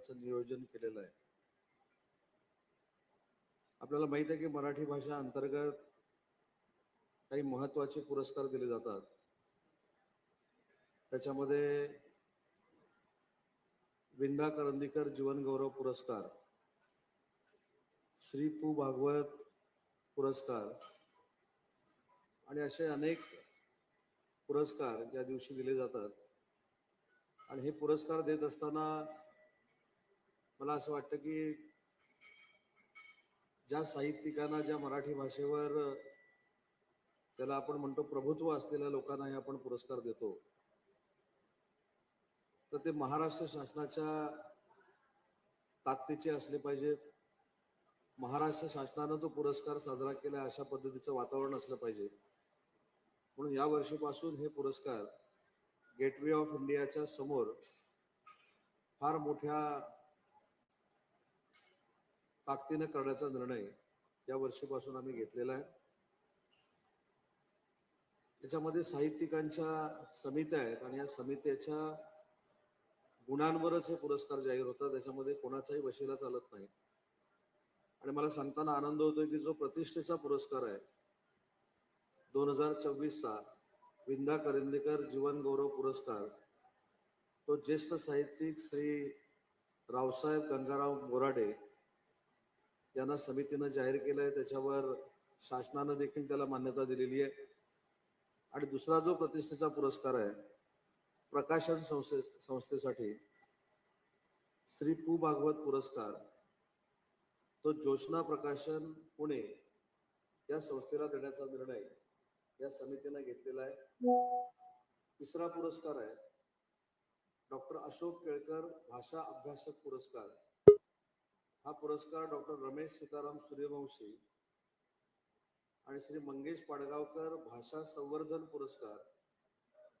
प्रकारचं नियोजन केलेलं आहे. आपल्याला माहीत आहे की मराठी भाषा अंतर्गत काही महत्त्वाचे पुरस्कार दिले जातात. त्याच्यामध्ये विंदा करंदीकर जीवन गौरव पुरस्कार श्री पू भागवत पुरस्कार आणि असे अनेक पुरस्कार या दिवशी दिले जातात. आणि हे पुरस्कार देत असताना मला असं वाटतं की ज्या साहित्यिकांना ज्या मराठी भाषेवर त्याला आपण म्हणतो प्रभुत्व असलेल्या लोकांना हे आपण पुरस्कार देतो. तर ते महाराष्ट्र शासनाच्या ताकदीचे असले पाहिजेत. महाराष्ट्र शासनानं तो पुरस्कार साजरा केला अशा पद्धतीचं वातावरण असलं पाहिजे. म्हणून या वर्षीपासून हे पुरस्कार गेटवे ऑफ इंडियाच्या समोर फार मोठ्या ताकदीनं करण्याचा निर्णय या वर्षीपासून आम्ही घेतलेला आहे. त्याच्यामध्ये साहित्यिकांच्या समित्या आहेत आणि या समित्याच्या गुणांवरच हे पुरस्कार जाहीर होतात. त्याच्यामध्ये कोणाचाही वशिला चालत नाही. आणि मला सांगताना आनंद होतोय की जो प्रतिष्ठेचा पुरस्कार आहे दोन हजार चोवीसचा विंदा करंदीकर जीवन गौरव पुरस्कार तो ज्येष्ठ साहित्यिक श्री रावसाहेब गंगाराम बोराडे यांना समितीनं जाहीर केलं आहे त्याच्यावर शासनानं देखील त्याला मान्यता दिलेली आहे. आणि दुसरा जो प्रतिष्ठेचा पुरस्कार आहे प्रकाशन संस्थे संस्थेसाठी श्री पू भागवत पुरस्कार तो ज्योत्स्ना प्रकाशन पुणे या संस्थेला देण्याचा निर्णय या समितीनं घेतलेला आहे. तिसरा पुरस्कार आहे डॉक्टर अशोक केळकर भाषा अभ्यासक पुरस्कार. हा पुरस्कार डॉक्टर रमेश सीताराम सूर्यवंशी आणि श्री मंगेश पाडगावकर भाषा संवर्धन पुरस्कार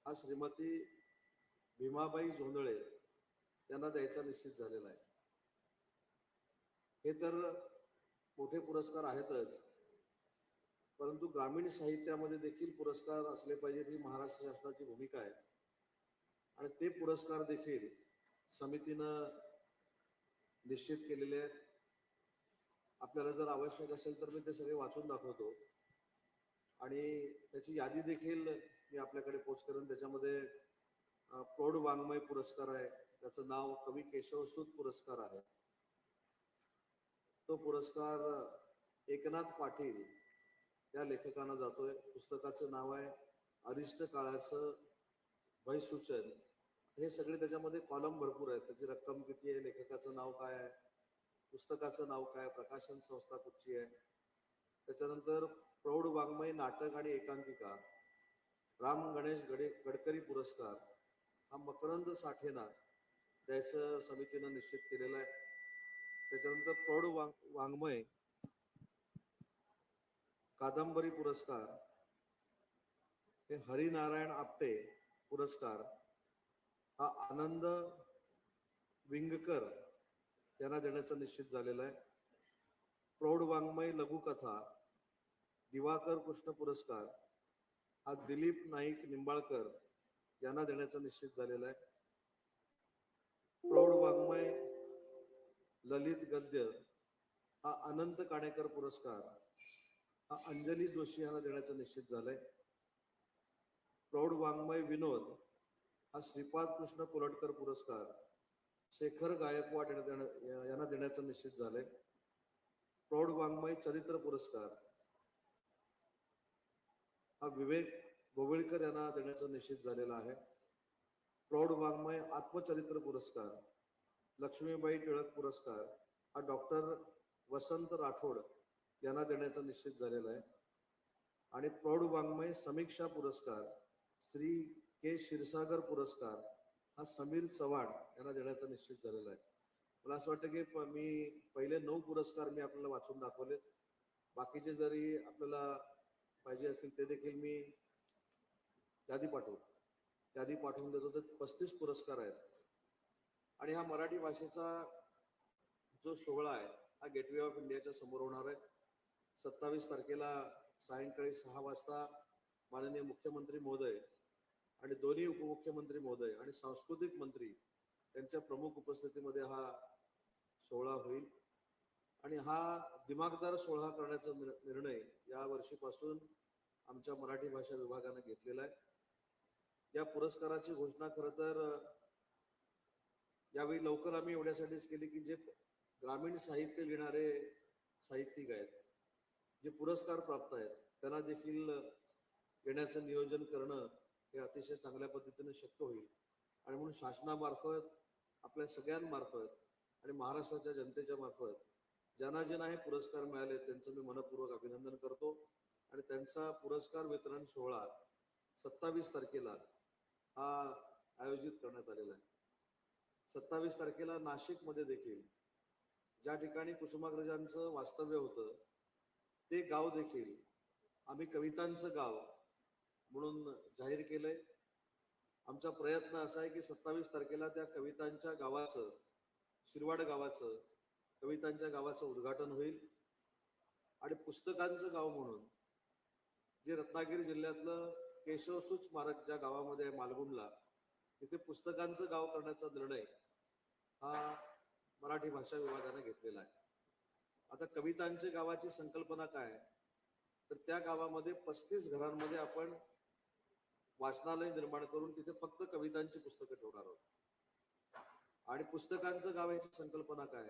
हा श्रीमती भीमाबाई झोंदळे यांना द्यायचा निश्चित झालेला आहे. हे तर मोठे पुरस्कार आहेतच परंतु ग्रामीण साहित्यामध्ये देखील पुरस्कार असले पाहिजेत ही महाराष्ट्र शासनाची भूमिका आहे. आणि ते पुरस्कार देखील समितीनं निश्चित केलेले आपल्याला जर आवश्यक असेल तर मी ते सगळे वाचून दाखवतो. आणि त्याची यादी देखील मी आपल्याकडे पोच करेन. त्याच्यामध्ये प्रौढ वाङ्मय पुरस्कार आहे. त्याचं नाव कवी केशवसूत पुरस्कार आहे. तो पुरस्कार एकनाथ पाटील या लेखकांना जातोय. पुस्तकाचं नाव आहे अरिष्ट काळाचं भयसूचन. हे सगळे त्याच्यामध्ये कॉलम भरपूर आहेत. त्याची रक्कम किती आहे लेखकाचं नाव काय आहे पुस्तकाचं नाव काय प्रकाशन संस्था कुठची आहे? त्याच्यानंतर प्रौढ वाङ्मय नाटक आणि एकांकिका राम गणेश गडे गडकरी पुरस्कार हा मकरंद साठेना द्यायचं समितीनं निश्चित केलेला आहे. त्याच्यानंतर प्रौढ वाङ् वाङ्मय कादंबरी पुरस्कार हे हरिनारायण आपटे पुरस्कार हा आनंद विंगकर यांना देण्याचा निश्चित झालेला आहे. प्रौढ वाङ्मय लघुकथा दिवाकर कृष्ण पुरस्कार हा दिलीप नाईक निंबाळकर यांना देण्याचा निश्चित झालेला आहे. प्रौढ वाङ्मय ललित गद्य हा अनंत काणेकर पुरस्कार हा अंजली जोशी यांना देण्याचं निश्चित झालाय. प्रौढ वाङ्मय विनोद हा श्रीपाद कृष्ण कोलटकर पुरस्कार शेखर गायकवाड यांना देण्या- यांना देण्याचं निश्चित झालंय. प्रौढ वाङ्मय चरित्र पुरस्कार. हा विवेक गोविळकर यांना देण्याचं निश्चित झालेला आहे. प्रौढ वाङ्मय आत्मचरित्र पुरस्कार. लक्ष्मीबाई टिळक पुरस्कार. हा डॉक्टर वसंत राठोड यांना देण्याचा निश्चित झालेला आहे. आणि प्रौढ वाङ्मय समीक्षा पुरस्कार श्री के क्षीरसागर पुरस्कार हा समीर चव्हाण यांना देण्याचा निश्चित झालेला आहे. मला असं वाटतं की प- मी पहिले नऊ पुरस्कार मी आपल्याला वाचून दाखवले बाकीचे जरी आपल्याला पाहिजे असतील ते देखील मी यादी पाठवू. यादी पाठवून देतो. तर पस्तीस पुरस्कार आहेत. आणि हा मराठी भाषेचा जो सोहळा आहे हा गेटवे ऑफ इंडियाच्या समोर होणार आहे. सत्तावीस तारखेला सायंकाळी सहा वाजता माननीय मुख्यमंत्री महोदय आणि दोन्ही उपमुख्यमंत्री महोदय आणि सांस्कृतिक मंत्री त्यांच्या प्रमुख उपस्थितीमध्ये हा सोहळा होईल. आणि हा दिमागदार सोहळा करण्याचा निर्णय या वर्षीपासून आमच्या मराठी भाषा विभागाने घेतलेला आहे. या पुरस्काराची घोषणा खरं तर यावेळी लवकर आम्ही एवढ्यासाठीच केली की जे ग्रामीण साहित्य लिहिणारे साहित्यिक आहेत जे पुरस्कार प्राप्त आहेत त्यांना देखील येण्याचं नियोजन करणं हे अतिशय चांगल्या पद्धतीने शक्य होईल. आणि म्हणून शासनामार्फत आपल्या सगळ्यांमार्फत आणि महाराष्ट्राच्या जनतेच्या मार्फत ज्यांना ज्यांना हे पुरस्कार मिळाले त्यांचं मी मनपूर्वक अभिनंदन करतो. आणि त्यांचा पुरस्कार वितरण सोहळा सत्तावीस तारखेला हा आयोजित करण्यात आलेला आहे. सत्तावीस तारखेला नाशिकमध्ये देखील ज्या ठिकाणी कुसुमाग्रजांचं वास्तव्य होतं ते गाव देखील आम्ही कवितांचं गाव म्हणून जाहीर केलंय. आमचा प्रयत्न असा आहे की सत्तावीस तारखेला त्या कवितांच्या गावाचं शिरवाड गावाचं कवितांच्या गावाचं उद्घाटन होईल. आणि पुस्तकांचं गाव म्हणून जे रत्नागिरी जिल्ह्यातलं केशवसूत स्मारक ज्या गावामध्ये आहे मालगुंडला तिथे पुस्तकांचं गाव करण्याचा निर्णय हा मराठी भाषा विभागाने घेतलेला आहे. आता कवितांच्या गावाची संकल्पना काय? आहे? तर त्या गावामध्ये पस्तीस घरांमध्ये आपण वाचनालय निर्माण करून तिथे फक्त कवितांची पुस्तकं ठेवणार आहोत. आणि पुस्तकांचं गाव याची संकल्पना काय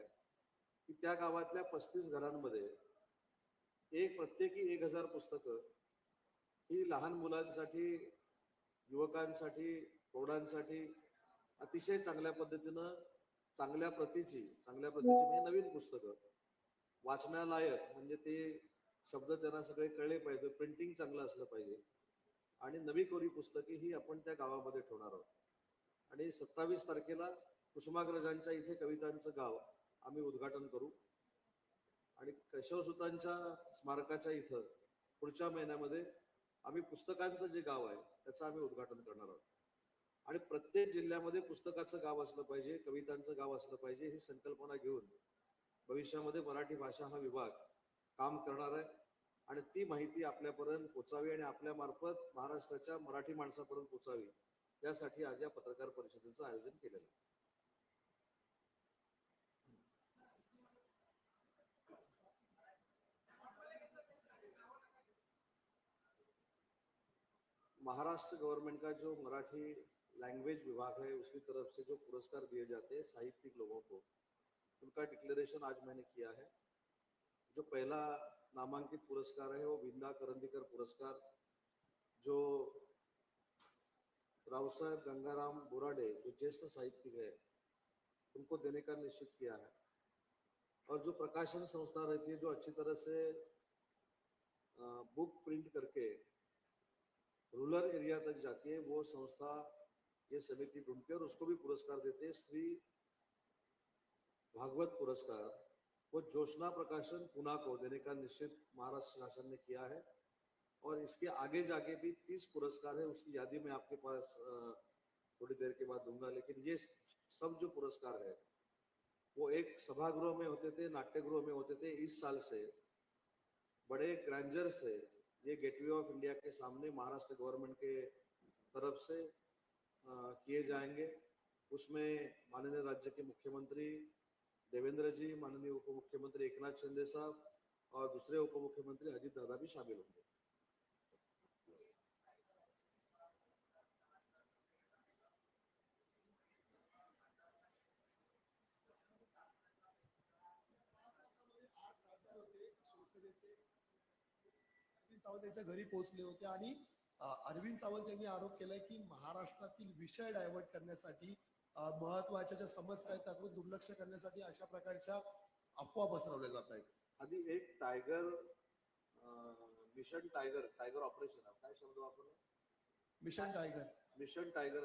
की त्या गावातल्या पस्तीस घरांमध्ये एक प्रत्येकी एक हजार पुस्तकं ही लहान मुलांसाठी युवकांसाठी प्रौढांसाठी अतिशय चांगल्या पद्धतीनं चांगल्या प्रतीची चांगल्या प्रतीची म्हणजे नवीन पुस्तकं. वाचण्यालायक म्हणजे ते शब्द त्यांना सगळे कळले पाहिजे प्रिंटिंग चांगलं असलं पाहिजे. आणि नवी कोरी पुस्तके ही आपण त्या गावामध्ये ठेवणार आहोत. आणि सत्तावीस तारखेला कुसुमाग्रजांच्या इथे कवितांचं गाव आम्ही उद्घाटन करू. आणि केशवसुतांच्या स्मारकाच्या इथं पुढच्या महिन्यामध्ये आम्ही पुस्तकांचं जे गाव आहे त्याचं आम्ही उद्घाटन करणार आहोत. आणि प्रत्येक जिल्ह्यामध्ये पुस्तकाचं गाव असलं पाहिजे कवितांचं गाव असलं पाहिजे ही संकल्पना घेऊन भविष्यामध्ये मराठी भाषा हा विभाग काम करणार आहे. आणि ती माहिती आपल्यापर्यंत पोचावी आणि आपल्या मार्फत महाराष्ट्राच्या मराठी माणसापर्यंत पोचावी यासाठी आज या पत्रकार परिषदेचं आयोजन केलेलं आहे. महाराष्ट्र गवर्नमेंट का जो मराठी लैंग्वेज विभाग है उसकी तरफ से जो पुरस्कार दिए जाते हैं साहित्यिक लोगों को उनका डिक्लेरेशन आज मैंने किया है। जो पहला नामांकित पुरस्कार है वो विंदा करंदीकर पुरस्कार, जो राव साहेब गंगाराम बोराडे, जो ज्येष्ठ साहित्यिक है, उनको देने का निश्चित किया है। और जो प्रकाशन संस्था रहती है, जो अच्छी तरह से बुक प्रिंट करके रूरल एरिया तक जाती है, वो संस्था ये समिति ढूंढती है और उसको भी पुरस्कार देते हैं, श्री भागवत पुरस्कार। वो जोशना प्रकाशन पुना को देने का निश्चित महाराष्ट्र शासन ने किया है। और इसके आगे जाके भी तीस पुरस्कार है, उसकी यादी मैं आपके पास थोड़ी देर के बाद दूँगा, लेकिन ये सब जो पुरस्कार है, वो एक सभागृह में होते थे, नाट्यगृह में होते थे। इस साल से बड़े ग्रैंजर से ये गेटवे ऑफ़ इंडिया के सामने महाराष्ट्र गवर्नमेंट के तरफ़ से किए जाएँगे। उसमें माननीय राज्य के मुख्यमंत्री देवेंद्र जी माननीय उपमुख्यमंत्री एकनाथ शिंदे साहब और दूसरे उपमुख्यमंत्री अजित दादा भी शामिल होंगे। होते अरविंद सावंत यांच्या घरी पोहोचले होते आणि अरविंद सावंत यांनी आरोप केलाय की महाराष्ट्रातील विषय डायव्हर्ट करण्यासाठी महत्त्वाच्या ज्या समस्या आहेत त्याकडे दुर्लक्ष करण्यासाठी अशा प्रकारच्या अफवा पसरवल्या जात आहेत. आधी एक tiger mission tiger tiger operation. काय शब्द वापरला? मिशन टायगर मिशन टायगर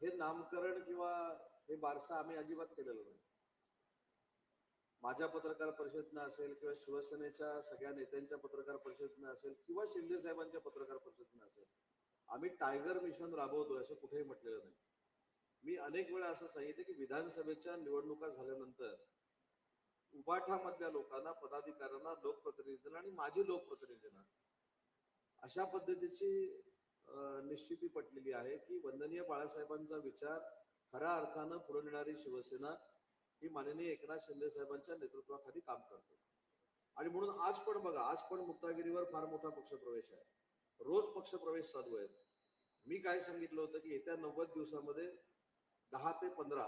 हे नामकरण किंवा हे बारसा आम्ही अजिबात केलेलं नाही. माझ्या पत्रकार परिषदेनं असेल किंवा शिवसेनेच्या सगळ्या नेत्यांच्या पत्रकार परिषदेनं असेल किंवा शिंदे साहेबांच्या पत्रकार परिषदेनं असेल आम्ही टायगर मिशन राबवतोय असं कुठेही म्हटलेलं नाही. मी अनेक वेळा असं सांगितलं की विधानसभेच्या निवडणुका झाल्यानंतर उबाठामधल्या लोकांना पदाधिकाऱ्यांना लोकप्रतिनिधींना आणि माजी लोकप्रतिनिधींना अशा पद्धतीची निश्चिती पटलेली आहे की वंदनीय बाळासाहेबांचा विचार खऱ्या अर्थानं पुढे नेणारी शिवसेना ही माननीय एकनाथ शिंदे साहेबांच्या नेतृत्वाखाली काम करते. आणि म्हणून आज पण बघा आज पण मुक्तागिरीवर फार मोठा पक्षप्रवेश आहे. रोज पक्षप्रवेश चालू आहेत. मी काय सांगितलं होतं की येत्या नव्वद दिवसामध्ये दहा ते पंधरा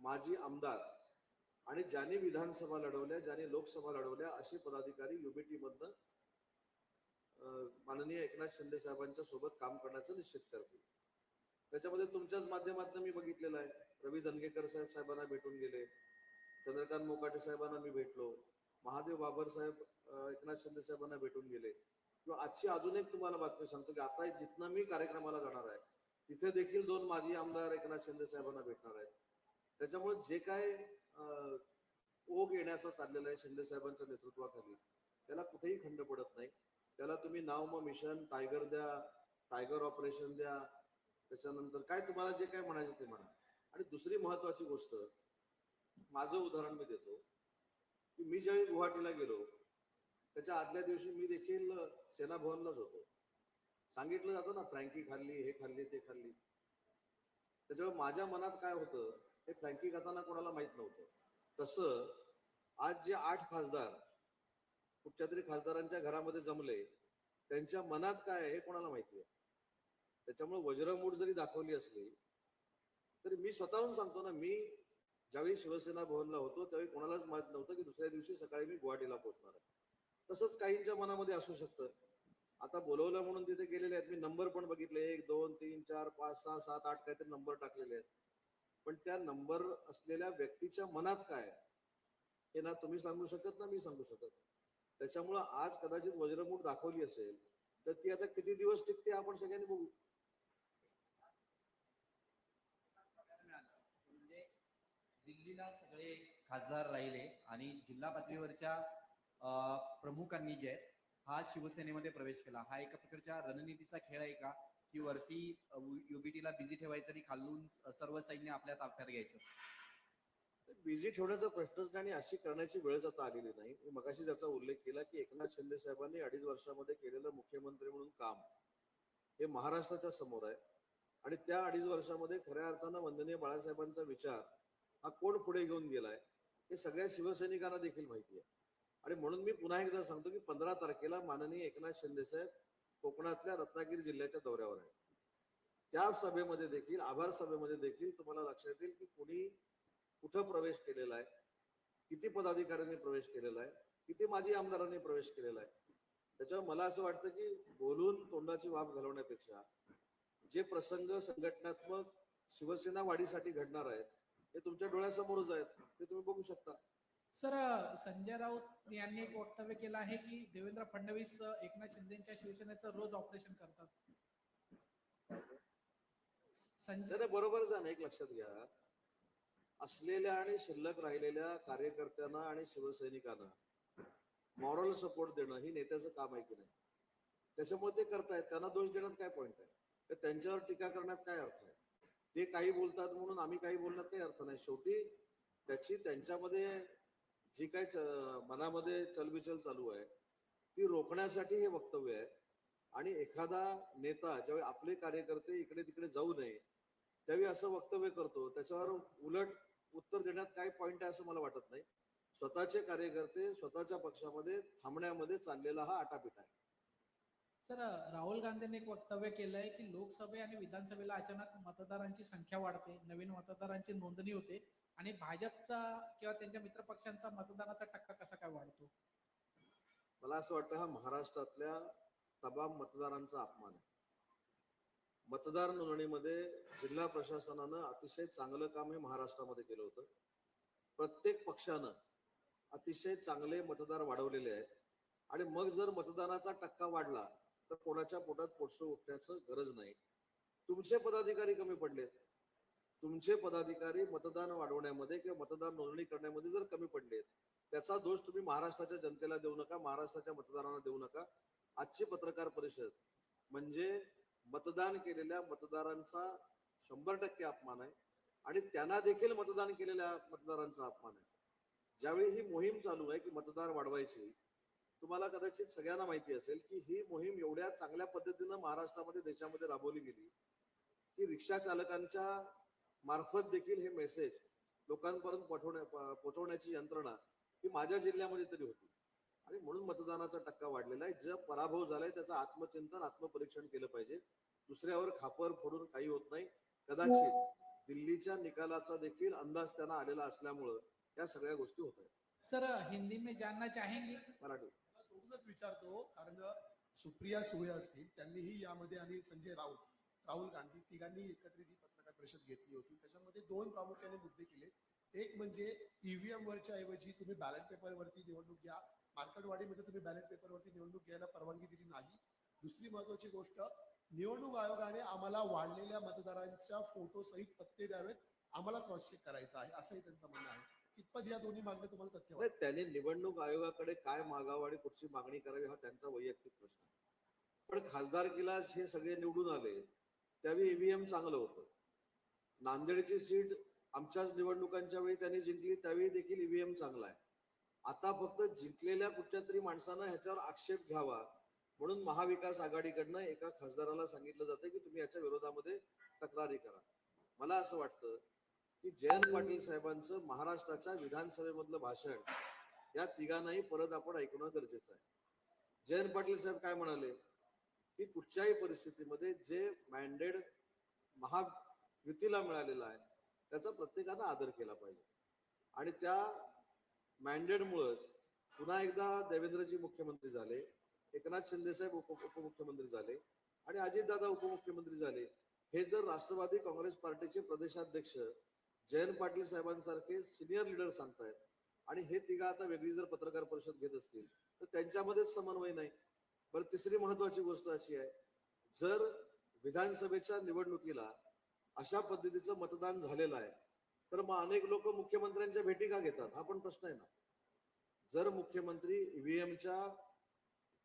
माजी आमदार आणि ज्यांनी विधानसभा लढवल्या ज्यांनी लोकसभा लढवल्या असे पदाधिकारी युबीटी मधनं माननीय एकनाथ शिंदे साहेबांच्या सोबत काम करण्याचं निश्चित करतील. त्याच्यामध्ये तुमच्याच माध्यमातून मी बघितलेलं आहे. रवी धनगेकर साहेब साहेबांना भेटून गेले. चंद्रकांत मोकाटे साहेबांना मी भेटलो. महादेव बाबर साहेब एकनाथ शिंदे साहेबांना भेटून गेले. किंवा आजची अजून एक तुम्हाला बातमी सांगतो की आता जिथनं मी कार्यक्रमाला जाणार आहे तिथे देखील दोन माजी आमदार एकनाथ शिंदे साहेबांना भेटणार आहेत. त्याच्यामुळे जे काय ओघ येण्याचा चाललेला आहे शिंदे साहेबांच्या नेतृत्वाखाली त्याला कुठेही खंड पडत नाही. त्याला तुम्ही नाव मग मिशन टायगर द्या टायगर ऑपरेशन द्या त्याच्यानंतर काय तुम्हाला जे काय म्हणायचं ते म्हणा. आणि दुसरी महत्वाची गोष्ट माझं उदाहरण मी देतो की मी ज्यावेळी गुवाहाटीला गेलो त्याच्या आदल्या दिवशी मी देखील सेना भवनलाच होतो. सांगितलं जातं ना फ्रँकी खाल्ली हे खाल्ली ते खाल्ली. त्याच्यामुळे माझ्या मनात काय होतं हे फ्रँकी खाताना कोणाला माहीत नव्हतं. तसं आज जे आठ खासदार कुठच्या तरी खासदारांच्या घरामध्ये जमले त्यांच्या मनात काय आहे हे कोणाला माहिती आहे? त्याच्यामुळे वज्रमूठ जरी दाखवली असली तरी मी स्वतःहून सांगतो ना मी ज्यावेळी शिवसेना भवनला होतो त्यावेळी कोणालाच माहीत नव्हतं की दुसऱ्या दिवशी सकाळी मी गुवाहाटीला पोहोचणार आहे. तसंच काहींच्या मनामध्ये असू शकतं. आता बोलवलं म्हणून तिथे गेलेले आहेत. मी नंबर पण बघितले. एक दोन तीन चार पाच सहा सात आठ काहीतरी नंबर टाकलेले आहेत. पण त्या नंबर असलेल्या व्यक्तीच्या मनात काय हे ना तुम्ही सांगू शकत ना मी सांगू शकत. त्याच्यामुळं आज कदाचित वज्रमूठ दाखवली असेल तर ती आता किती दिवस टिकते आपण सगळ्यांनी बघू. म्हणजे दिल्लीला सगळे खासदार राहिले आणि जिल्हा पातळीवरच्या प्रमुखांनी जे आहेत हा शिवसेनेमध्ये प्रवेश केला. हा एका प्रकारच्या रणनीतीचा खेळ आहे का? की वरती युबीटीला बिझी ठेवायचं आणि खालून सर्व सैन्य आपल्या ताफ्यात घ्यायचं? बिझी ठेवण्याचा प्रश्नच नाही आणि अशी करण्याची वेळच आता आलेली नाही. मी मगाशी ज्याचा उल्लेख केला की एकनाथ शिंदे साहेबांनी अडीच वर्षामध्ये केलेलं मुख्यमंत्री म्हणून काम हे महाराष्ट्राच्या समोर आहे. आणि त्या अडीच वर्षामध्ये खऱ्या अर्थानं वंदनीय बाळासाहेबांचा विचार हा कोण पुढे घेऊन गेलाय हे सगळ्या शिवसैनिकांना देखील माहिती आहे. आणि म्हणून मी पुन्हा एकदा सांगतो की पंधरा तारखेला माननीय एकनाथ शिंदे साहेब कोकणातल्या रत्नागिरी जिल्ह्याच्या दौऱ्यावर आहे त्या सभेमध्ये देखील आभार सभेमध्ये देखील तुम्हाला लक्षात येईल की कुणी कुठं प्रवेश केलेला आहे किती पदाधिकाऱ्यांनी प्रवेश केलेला आहे किती माजी आमदारांनी प्रवेश केलेला आहे. त्याच्यावर मला असं वाटतं की बोलून तोंडाची वाफ घालवण्यापेक्षा जे प्रसंग संघटनात्मक शिवसेना वाढीसाठी घडणार आहेत ते तुमच्या डोळ्यासमोरच आहेत ते तुम्ही बघू शकता. सर संजय राऊत यांनी एक वक्तव्य केलं आहे की देवेंद्र फडणवीस एकनाथ शिंदेच्या शिवसेनेचं रोज ऑपरेशन करतात. संजय बरोबर जाण बरोबरच आहे एक लक्षात घ्या. असलेल्या आणि शिल्लक राहिलेल्या कार्यकर्त्यांना आणि शिवसैनिकांना मॉरल सपोर्ट देणं ही नेत्याचं काम आहे की नाही? त्याच्यामुळे ते करतायत. त्यांना दोष देण्यात काय पॉईंट आहे? तर त्यांच्यावर टीका करण्यात काय अर्थ आहे? ते काही बोलतात म्हणून आम्ही काही बोलण्यात काही अर्थ नाही. शेवटी त्याची त्यांच्यामध्ये जी काही मनामध्ये चलबिचल चालू आहे ती रोखण्यासाठी हे वक्तव्य आहे. आणि एखादा नेता ज्यावेळी आपले कार्यकर्ते इकडे तिकडे जाऊ नये त्यावेळी असं वक्तव्य करतो त्याच्यावर उलट उत्तर देण्यात काय पॉईंट आहे असं मला वाटत नाही. स्वतःचे कार्यकर्ते स्वतःच्या पक्षामध्ये थांबण्यामध्ये चाललेला हा आटापिटा आहे. सर राहुल गांधींनी एक वक्तव्य केलंय की लोकसभे आणि विधानसभेला अचानक मतदारांची संख्या वाढते नवीन मतदारांची नोंदणी होते आणि भाजपचा किंवा त्यांच्या मित्रपक्षांचा मतदानाचा टक्का कसा काय वाढतो? मला असं वाटतं हा महाराष्ट्रातल्या तमाम मतदारांचा अपमान आहे. मतदार नोंदणीमध्ये जिल्हा प्रशासनानं अतिशय चांगलं काम हे महाराष्ट्रामध्ये केलं होतं. प्रत्येक पक्षानं अतिशय चांगले मतदार वाढवलेले आहेत. आणि मग जर मतदानाचा टक्का वाढला तर कोणाच्या पोटात पोटसं उठण्याचं गरज नाही. तुमचे पदाधिकारी कमी पडलेत. तुमचे पदाधिकारी मतदान वाढवण्यामध्ये किंवा मतदान नोंदणी करण्यामध्ये जर कमी पडलेत त्याचा दोष तुम्ही महाराष्ट्राच्या जनतेला देऊ नका महाराष्ट्राच्या मतदारांना देऊ नका. आजची पत्रकार परिषद म्हणजे मतदान केलेल्या मतदारांचा शंभर टक्के अपमान आहे आणि त्यांना देखील मतदान केलेल्या मतदारांचा अपमान आहे. ज्यावेळी ही मोहीम चालू आहे की मतदार वाढवायची तुम्हाला कदाचित सगळ्यांना माहिती असेल की ही मोहीम एवढ्या चांगल्या पद्धतीनं महाराष्ट्रामध्ये देशामध्ये राबवली गेली की रिक्षा चालकांच्या मार्फत देखील हे मेसेज लोकांपर्यंत पाठवण्या पोहोचवण्याची यंत्रणा ही माझ्या जिल्ह्यामध्ये तरी होती. आणि म्हणून मतदानाचा टक्का वाढलेला आहे. जे पराभव झालाय त्याचं आत्मचिंतन आत्मपरीक्षण केलं पाहिजे. दुसऱ्यावर खापर फोडून काही होत नाही. कदाचित दिल्लीच्या निकालाचा देखील अंदाज त्यांना आलेला असल्यामुळं या सगळ्या गोष्टी होत आहेत. सर हिंदी में जानना चाहेंगे? मराठी. म्हणूनच विचारतो कारण सुप्रिया सुळे असतील त्यांनीही यामध्ये आणि संजय राऊत राहुल गांधी तिघांनी एकत्रित ही पत्रकार परिषद घेतली होती. त्याच्यामध्ये दोन प्रामुख्याने मुद्दे केले. एक म्हणजे ईव्हीएम वरच्या ऐवजी तुम्ही बॅलेट पेपरवरती निवडणूक घ्या. मार्केटवाडीमध्ये तुम्ही बॅलेट पेपरवरती निवडणूक घ्यायला परवानगी दिली नाही. दुसरी महत्वाची गोष्ट निवडणूक आयोगाने आम्हाला वाढलेल्या मतदारांच्या फोटो सहित पत्ते द्यावेत. आम्हाला क्रॉस चेक करायचं आहे असंही त्यांचं म्हणणं आहे. कितपत या दोन्ही मागण्या तुम्हाला तथ्य त्यांनी निवडणूक आयोगाकडे काय मागावं आणि कुठची मागणी करावी हा त्यांचा वैयक्तिक प्रश्न आहे. पण खासदारकीला हे सगळे निवडून आले त्यावेळी ईव्हीएम चांगलं होतं. नांदेडची सीट आमच्याच निवडणुकांच्या वेळी त्यांनी जिंकली त्यावेळी देखील ईव्हीएम चांगला आहे. आता फक्त जिंकलेल्या कुठच्या तरी माणसानं ह्याच्यावर आक्षेप घ्यावा म्हणून महाविकास आघाडीकडनं एका खासदाराला सांगितलं जातं की तुम्ही याच्या विरोधामध्ये तक्रारी करा. मला असं वाटतं की जयंत पाटील साहेबांचं महाराष्ट्राच्या विधानसभेमधलं भाषण या तिघांनाही परत आपण ऐकणं गरजेचं आहे. जयंत पाटील साहेब काय म्हणाले? की कुठच्याही परिस्थितीमध्ये जे मॅन्डेड महायुतीला मिळालेलं आहे त्याचा प्रत्येकानं आदर केला पाहिजे. आणि त्या मॅन्डेटमुळंच पुन्हा एकदा देवेंद्रजी मुख्यमंत्री झाले एकनाथ शिंदे साहेब उप उपमुख्यमंत्री झाले आणि अजितदादा उपमुख्यमंत्री झाले. हे जर राष्ट्रवादी काँग्रेस पार्टीचे प्रदेशाध्यक्ष जयंत पाटील साहेबांसारखे सिनियर लीडर सांगतायत. आणि हे तिघा आता वेगळी जर पत्रकार परिषद घेत असतील तर त्यांच्यामध्येच समन्वय नाही. बरं तिसरी महत्वाची गोष्ट अशी आहे जर विधानसभेच्या निवडणुकीला अशा पद्धतीचं मतदान झालेलं आहे तर मग अनेक लोक मुख्यमंत्र्यांच्या भेटी का घेतात? हा पण प्रश्न आहे ना. जर मुख्यमंत्री ईव्हीएमच्या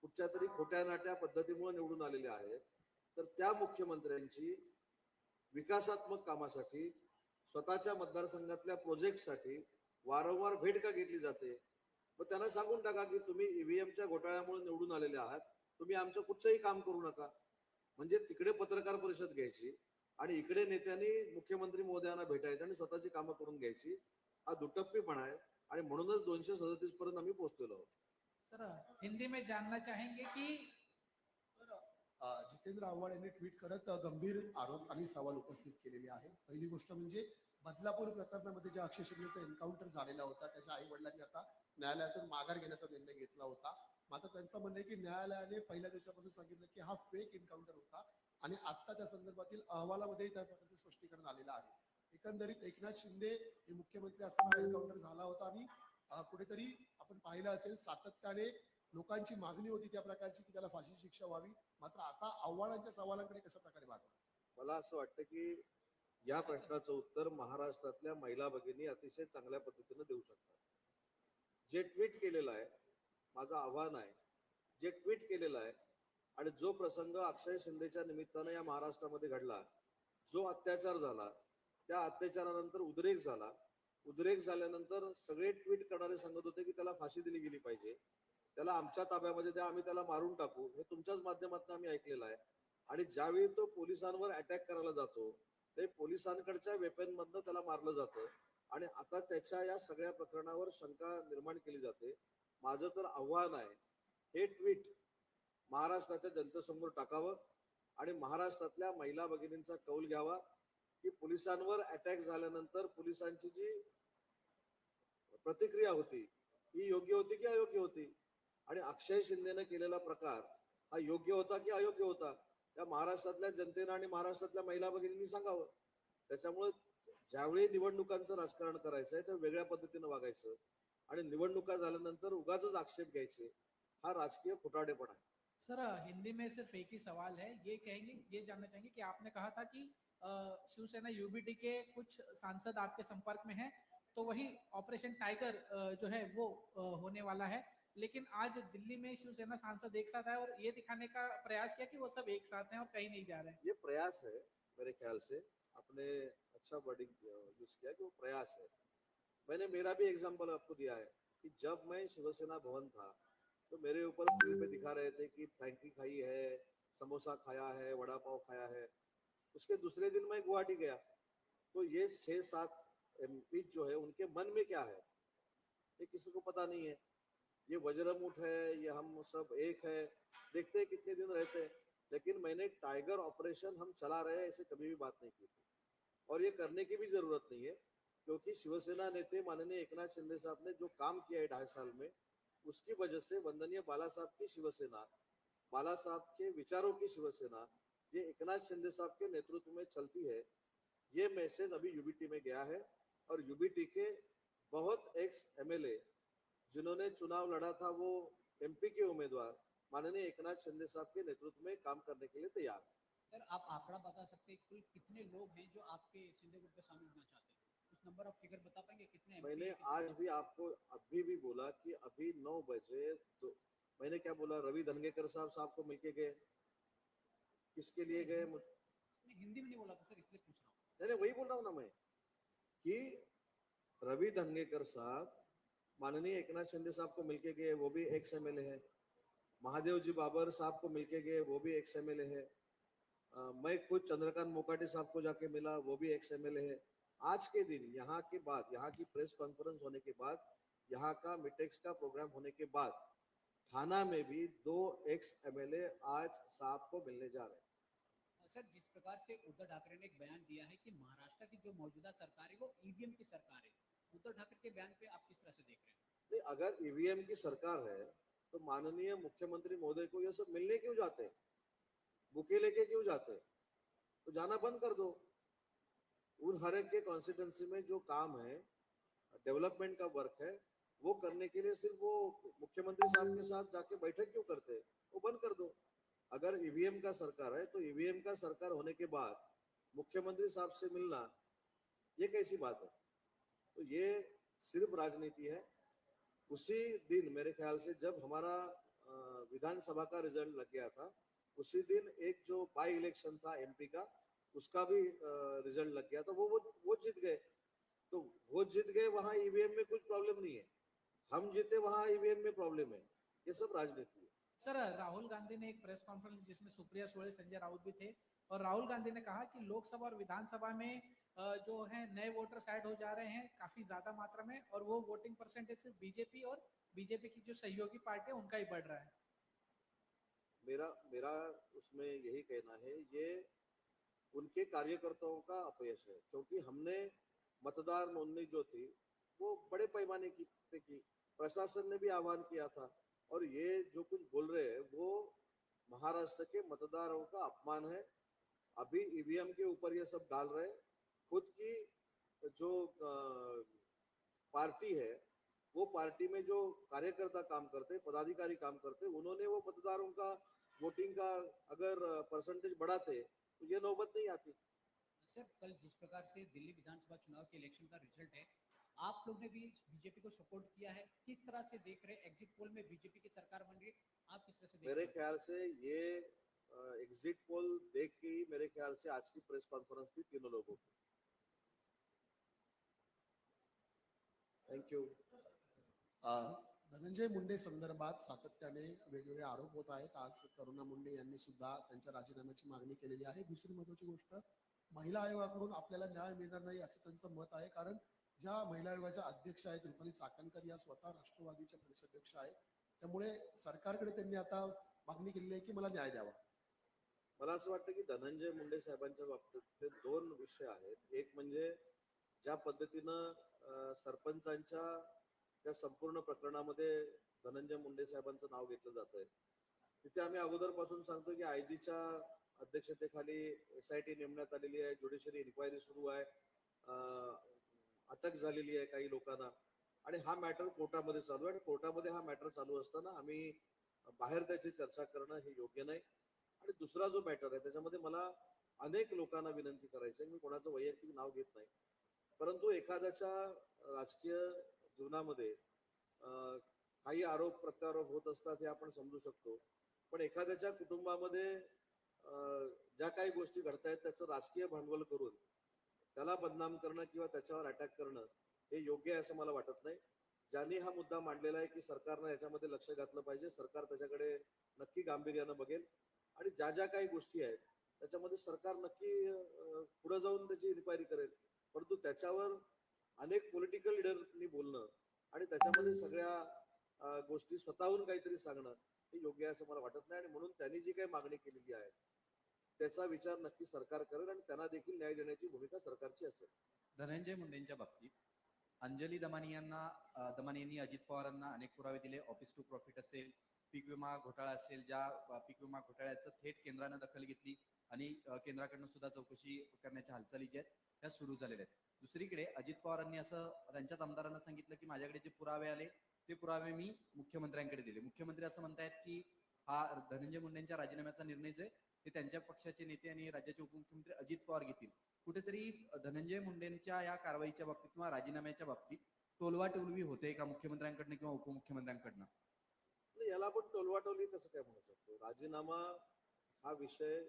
कुठच्या तरी खोट्या नाट्या पद्धतीमुळे निवडून आलेले आहेत तर त्या मुख्यमंत्र्यांची विकासात्मक कामासाठी स्वतःच्या मतदारसंघातल्या प्रोजेक्टसाठी वारंवार भेट का घेतली जाते? मग त्यांना सांगून टाका की तुम्ही ईव्हीएमच्या घोटाळ्यामुळे निवडून आलेले आहात. तुम्ही आमचं कुठचंही काम करू नका. म्हणजे तिकडे पत्रकार परिषद घ्यायची आणि इकडे नेत्यांनी मुख्यमंत्री महोदयांना भेटायचं आणि स्वतःची कामं करून घ्यायची. हा दुटप्पीपणा आहे आणि म्हणूनच दोनशे सदतीस पर्यंत आम्ही पोहोचलेलो आहोत. सर हिंदी में जानना चाहेंगे की सत्येंद्र आव्हाड यांनी ट्विट करत गंभीर आरोप आणि सवाल उपस्थित केलेले आहेत. पहिली गोष्ट म्हणजे बदलापूर प्रकरणामध्ये ज्या अक्षय शिंदेचा एन्काउंटर झालेला होता त्याच्या आई वडिलांनी आता न्यायालयातून माघार घेण्याचा निर्णय घेतला होता. मात्र त्यांचं म्हणणं आहे की न्यायालयाने पहिल्या दिवसापासून सांगितलं की हा फेक एन्काउंटर होता आणि आत्ता त्या संदर्भातील अहवालामध्येही त्या प्रकारचं स्पष्टीकरण आलेलं आहे. एकंदरीत एकनाथ शिंदे हे मुख्यमंत्री असताना एन्काउंटर झाला होता आणि कुठेतरी आपण पाहिलं असेल सातत्याने लोकांची मागणी होती त्या प्रकारची की त्याला फाशीची शिक्षा व्हावी. मात्र आता आव्हानांच्या सवालांकडे कशा प्रकारे वागवा मला असं वाटतं की या प्रश्नाचं उत्तर महाराष्ट्रातल्या महिला भगिनी अतिशय चांगल्या पद्धतीने देऊ शकतात. जे ट्विट केलेलं आहे माझं आव्हान आहे जे ट्विट केलेलं आहे आणि जो प्रसंग अक्षय शिंदेच्या निमित्तानं या महाराष्ट्रामध्ये घडला जो अत्याचार झाला त्या अत्याचारानंतर उद्रेक झाला. उद्रेक झाल्यानंतर सगळे ट्विट करणारे सांगत होते की त्याला फाशी दिली गेली पाहिजे. त्याला आमच्या ताब्यामध्ये द्या आम्ही त्याला मारून टाकू. हे तुमच्याच माध्यमातून आम्ही ऐकलेलं आहे. आणि ज्यावेळी तो पोलिसांवर अटॅक करायला जातो ते पोलिसांकडच्या वेपन मधनं त्याला मारलं जातं. आणि आता त्याच्या या सगळ्या प्रकरणावर शंका निर्माण केली जाते. माझं तर आव्हान आहे हे ट्विट महाराष्ट्राच्या जनतेसमोर टाकावं आणि महाराष्ट्रातल्या महिला भगिनींचा कौल घ्यावा की पोलिसांवर अटॅक झाल्यानंतर पोलिसांची जी प्रतिक्रिया होती ही योग्य होती की अयोग्य होती? आणि अक्षय शिंदेनं केलेला प्रकार हा योग्य होता की अयोग्य होता? त्या महाराष्ट्रातल्या जनतेनं आणि महाराष्ट्रातल्या महिला भगिनींनी सांगावं. त्याच्यामुळे ज्यावेळी निवडणुकांचं राजकारण करायचंय तर वेगळ्या पद्धतीनं वागायचं. आणि निवडणुका झाल्यानंतर उगाच आक्षेप घ्यायचे. हा राजकीय खुटाडेपण आहे. सर हिंदी में सिर्फ एक ही सवाल है। ये कहेंगे ये जानना चाहेंगे कि आपने कहा था कि शिवसेना यूबीटी के कुछ सांसद आपके संपर्क में हैं तो वही ऑपरेशन टाइगर जो है वो होने वाला है। लेकिन आज दिल्ली में शिवसेना सांसद एक साथ आए और ये दिखाने का प्रयास किया कि वो सब एक साथ हैं और कहीं नहीं जा रहे हैं। ये प्रयास है, मेरे ख्याल से। आपने अच्छा वर्डिंग यूज़ किया कि वो प्रयास है। मैंने, मेरा भी एग्जांपल आपको दिया है कि जब मैं शिवसेना भवन था तो मेरे ऊपर स्क्रीन पे दिखा रहे थे कि फ्रैंकी खाई है, समोसा खाया है, वड़ा पाव खाया है। उसके दूसरे दिन मैं गुवाहाटी गया। तो ये छह सात एम जो है, उनके मन में क्या है? ये किसी को पता नहीं है। ये वज्रमुठ है, ये हम सब एक है। देखते हैं कितने दिन रहते हैं। लेकिन मैंने टाइगर ऑपरेशन हम चला रहे हैं ऐसे कभी भी बात नहीं की थी। और ये करने की भी ज़रूरत नहीं है, क्योंकि शिवसेना नेते माननीय एकनाथ शिंदे साहब ने जो काम किया है ढाई साल में, उसकी वजह से वंदनीय बाला साहब की शिवसेना, बाला साहब के विचारों की शिवसेना, ये एकनाथ शिंदे साहब के नेतृत्व में चलती है। ये मैसेज अभी यूबीटी में गया है और यूबीटी के बहुत एक्स एमएलए जिन्होंने चुनाव लड़ा था वो एमपी के उम्मीदवार माननीय एक नाथ शिंदे साहब के नेतृत्व में काम करने के लिए तैयार। है सर आप आंकड़ा बता सकते हैं कुल कितने लोग हैं जो आपके शिंदे ग्रुप में शामिल होना चाहते हैं? कुछ नंबर ऑफ़ फिगर बता पाएँगे? कितने मैंने आज भी आपको अभी भी बोला कि अभी नौ बजे तो मैंने क्या बोला रवि धनगेकर साहब साहब को मिलके गए। किसके लिए गए मुझ- हिंदी में नहीं बोला था सर इसलिए पूछ रहा हूँ। नहीं वही बोल रहा हूँ ना मैं कि रवि धनगेकर साहब माननीय एकनाथ शिंदे साहब को मिलके गए, वो भी एक्स एमएलए है। महादेव जी बाबर साहब को मिलके गए, वो भी एक्स एमएलए है। मैं खुद चंद्रकांत मोकाटे साहब को जाके मिला, वो भी एक्स एमएलए है। आज के दिन, यहाँ के बाद, यहाँ की प्रेस कॉन्फ्रेंस होने के बाद, यहाँ का मिटेक्स का प्रोग्राम होने के बाद, थाना में भी दो एक्स एमएलए आज साहब को मिलने जा रहे हैं। सर, जिस प्रकार से उद्धव ठाकरे ने एक बयान दिया है कि महाराष्ट्र की जो मौजूदा सरकार है, वो ईवीएम की सरकार है। उद्धव ठाकरे के बयान पे आप किस तरह से देख रहे हैं? नहीं, अगर ईवीएम की सरकार है तो माननीय मुख्यमंत्री महोदय को ये सब मिलने क्यों जाते हैं? बुके लेके क्यों जाते हैं? तो जाना बंद कर दो। उन हर एक के कॉन्स्टिट्यूंसी में जो काम है डेवलपमेंट का वर्क है, वो करने के लिए सिर्फ़ वो मुख्यमंत्री साहब के साथ जाके बैठक क्यों करते हैं? वो बंद कर दो। अगर ईवीएम का सरकार है तो ईवीएम का सरकार होने के बाद मुख्यमंत्री साहब से मिलना, ये कैसी बात है? तो ये सिर्फ़ राजनीति है। उसी दिन मेरे ख्याल से जब हमारा विधानसभा का रिज़ल्ट लग गया था, उसी दिन एक जो बाई इलेक्शन था एमपी का, उसका भी रिज़ल्ट लग गया। था वो वो वो जीत गए। तो वो जीत गए, वहाँ ईवीएम में कुछ प्रॉब्लम नहीं है। हम जीते, वहाँ ईवीएम में प्रॉब्लम है। ये सब राजनीति है। सर, राहुल गांधी ने एक प्रेस कॉन्फ्रेंस जिसमें सुप्रिया सुळे, संजय राउत भी थे, और राहुल गांधी ने कहा कि लोकसभा और विधानसभा में जो है, नए वोटर्स ऐड हो जा रहे हैं काफ़ी ज़्यादा मात्रा में और वो वोटिंग परसेंटेज सिर्फ़ बीजेपी और बीजेपी की जो सहयोगी पार्टी है, उनका ही बढ़ रहा है। मेरा मेरा उसमें यही कहना है, ये उनके कार्यकर्ताओं का अपयश है, क्योंकि हमने मतदार नोंदणी जो थी, वो बड़े पैमाने की पे की। प्रशासन ने भी आह्वान किया था और ये जो कुछ बोल रहे हैं, वो महाराष्ट्र के मतदारों का अपमान है। अभी ईवीएम के ऊपर ये सब डाल रहे हैं खुद की जो पार्टी है वो पार्टी में जो कार्यकर्ता काम करते पदाधिकारी काम करते उन्होंने वो मतदारों का वोटिंग का अगर परसेंटेज बढ़ाते तो ये नौबत नहीं आती। सर कल जिस प्रकार से दिल्ली विधानसभा चुनाव के इलेक्शन का रिज़ल्ट है आप लोग ने भी बीजेपी को सपोर्ट किया है? किस तरह से देख रहे एग्जिट पोल में बीजेपी की सरकार बन रही है? आप किस तरह से देख मेरे ख्याल से ये एग्जिट पोल देख के ही मेरे ख्याल से आज की प्रेस कॉन्फ्रेंस थी तीनों लोगों की। थँक यू धनंजय मुंडे संदर्भात सातत्याने वेगवेगळे आरोप होत आहेत. आज करुणा मुंडे यांनी सुद्धा त्यांच्या राजीनाम्याची मागणी केलेली आहे. दुसरी महत्वाची गोष्ट महिला आयोगाकडून आपल्याला न्याय मिळणार नाही असं त्यांचं मत आहे. कारण ज्या महिला आयोगाच्या अध्यक्ष आहेत रुपाली चाकणकर या स्वतः राष्ट्रवादीच्या प्रदेशाध्यक्ष आहेत. त्यामुळे सरकारकडे त्यांनी आता मागणी केलेली आहे की मला न्याय द्यावा. मला असं वाटतं की धनंजय मुंडे साहेबांच्या बाबतीत ते दोन विषय आहेत. एक म्हणजे ज्या पद्धतीनं सरपंचांच्या त्या संपूर्ण प्रकरणामध्ये धनंजय मुंडे साहेबांचं नाव घेतलं जात आहे तिथे आम्ही अगोदरपासून सांगतो की आयजीच्या अध्यक्षतेखाली एस आय टी नेमण्यात आलेली आहे ज्युडिशरी इन्क्वायरी सुरू आहे अटक झालेली आहे काही लोकांना. आणि हा मॅटर कोर्टामध्ये चालू आहे आणि कोर्टामध्ये हा मॅटर चालू असताना आम्ही बाहेर त्याची चर्चा करणं हे योग्य नाही. आणि दुसरा जो मॅटर आहे त्याच्यामध्ये मला अनेक लोकांना विनंती करायची आहे मी कोणाचं वैयक्तिक नाव घेत नाही. परंतु एखाद्याच्या राजकीय जीवनामध्ये काही आरोप प्रत्यारोप होत असतात हे आपण समजू शकतो. पण एखाद्याच्या कुटुंबामध्ये ज्या काही गोष्टी घडतायत त्याचं राजकीय भांडवल करून त्याला बदनाम करणं किंवा त्याच्यावर अटॅक करणं हे योग्य आहे असं मला वाटत नाही. ज्यांनी हा मुद्दा मांडलेला आहे की सरकारनं याच्यामध्ये लक्ष घातलं पाहिजे सरकार त्याच्याकडे नक्की गांभीर्यानं बघेल. आणि ज्या ज्या काही गोष्टी आहेत त्याच्यामध्ये सरकार नक्की पुढे जाऊन त्याची इन्क्वायरी करेल. परंतु त्याच्यावर अनेक पॉलिटिकल लिडरनी बोलणं आणि त्याच्यामध्ये सगळ्या गोष्टी स्वतःहून काहीतरी सांगणं हे योग्य आहे असं मला वाटत नाही. आणि म्हणून त्यांनी जी काही मागणी केलेली आहे त्याचा विचार नक्की सरकार करेल आणि त्यांना देखील न्याय देण्याची भूमिका सरकारची असेल. धनंजय मुंडेंच्या बाबतीत अंजली दमानी यांना दमानी यांनी अजित पवारांना अनेक पुरावे दिले. ऑफिस टू प्रॉफिट असेल पीक विमा घोटाळा असेल ज्या पीक विमा घोटाळ्याचं थेट केंद्रानं दखल घेतली. आणि केंद्राकडनं सुद्धा चौकशी करण्याच्या हालचाली ज्या आहेत त्या सुरू झालेल्या आहेत. दुसरीकडे अजित पवारांनी असं त्यांच्याच आमदारांना सांगितलं की माझ्याकडे जे पुरावे आले ते पुरावे मी मुख्यमंत्र्यांकडे दिले. मुख्यमंत्री असं म्हणतायत की हा धनंजय मुंडेंच्या राजीनाम्याचा निर्णय जो आहे ते त्यांच्या पक्षाचे नेते आणि राज्याचे उपमुख्यमंत्री अजित पवार घेतील. कुठेतरी धनंजय मुंडेंच्या या कारवाईच्या बाबतीत किंवा राजीनाम्याच्या बाबतीत टोलवा टोलवी होते का मुख्यमंत्र्यांकडनं किंवा उपमुख्यमंत्र्यांकडनं? याला आपण टोलवाटोली कसं काय म्हणू शकतो? राजीनामा हा विषय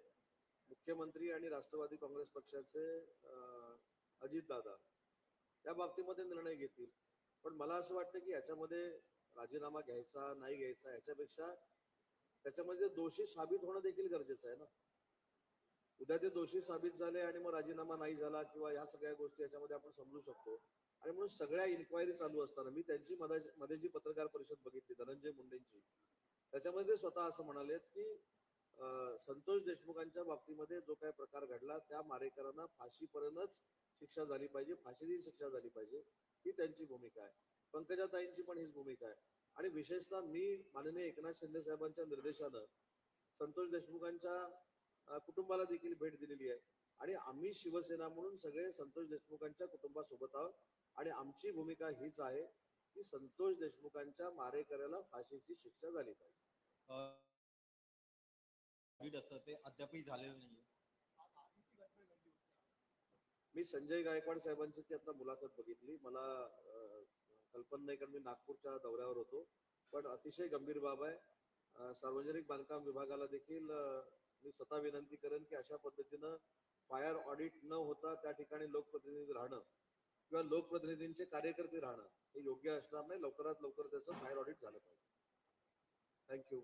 मुख्यमंत्री आणि राष्ट्रवादी काँग्रेस पक्षाचे अजित दादा त्या बाबतीमध्ये निर्णय घेतील. पण मला असं वाटतं की याच्यामध्ये राजीनामा घ्यायचा नाही घ्यायचा याच्यापेक्षा त्याच्यामध्ये दोषी साबित होणं देखील गरजेचं आहे ना? उद्या ते दोषी साबित झाले आणि मग राजीनामा नाही झाला किंवा या सगळ्या गोष्टी याच्यामध्ये आपण समजू शकतो. आणि म्हणून सगळ्या इन्क्वायरी चालू असताना मी त्यांची मध्ये जी पत्रकार परिषद बघितली धनंजय मुंडेंची. त्याच्यामध्ये ते स्वतः असं म्हणालेत की संतोष देशमुखांच्या बाबतीमध्ये जो काही प्रकार घडला त्या मारेकरांना फाशीपर्यंतच शिक्षा झाली पाहिजे फाशीची शिक्षा झाली पाहिजे ही त्यांची भूमिका आहे. पंकजाताईंची पण हीच भूमिका आहे. आणि विशेषतः मी माननीय एकनाथ शिंदे साहेबांच्या निर्देशानं संतोष देशमुखांच्या कुटुंबाला देखील भेट दिलेली आहे. आणि आम्ही शिवसेना म्हणून सगळे संतोष देशमुखांच्या कुटुंबासोबत आहोत. आणि आमची भूमिका हीच आहे की संतोष देशमुखांच्या मारेकऱ्याला फाशीची शिक्षा झाली पाहिजे. लीड असं ते अद्यापही झालेलं नाहीये. मी संजय गायकवाड साहेबांची ती आता मुलाखत बघितली. मला अं, कल्पना नाही कारण मी नागपूरच्या दौऱ्यावर होतो. पण अतिशय गंभीर बाब आहे. अं, सार्वजनिक बांधकाम विभागाला देखील अं, मी स्वतः विनंती करेन की अशा पद्धतीनं फायर ऑडिट न होता त्या ठिकाणी लोकप्रतिनिधी राहणं किंवा लोकप्रतिनिधींचे कार्यकर्ते राहणं हे योग्य असणार नाही. लवकरात लवकर त्याचं फायर ऑडिट झालं पाहिजे. थँक्यू.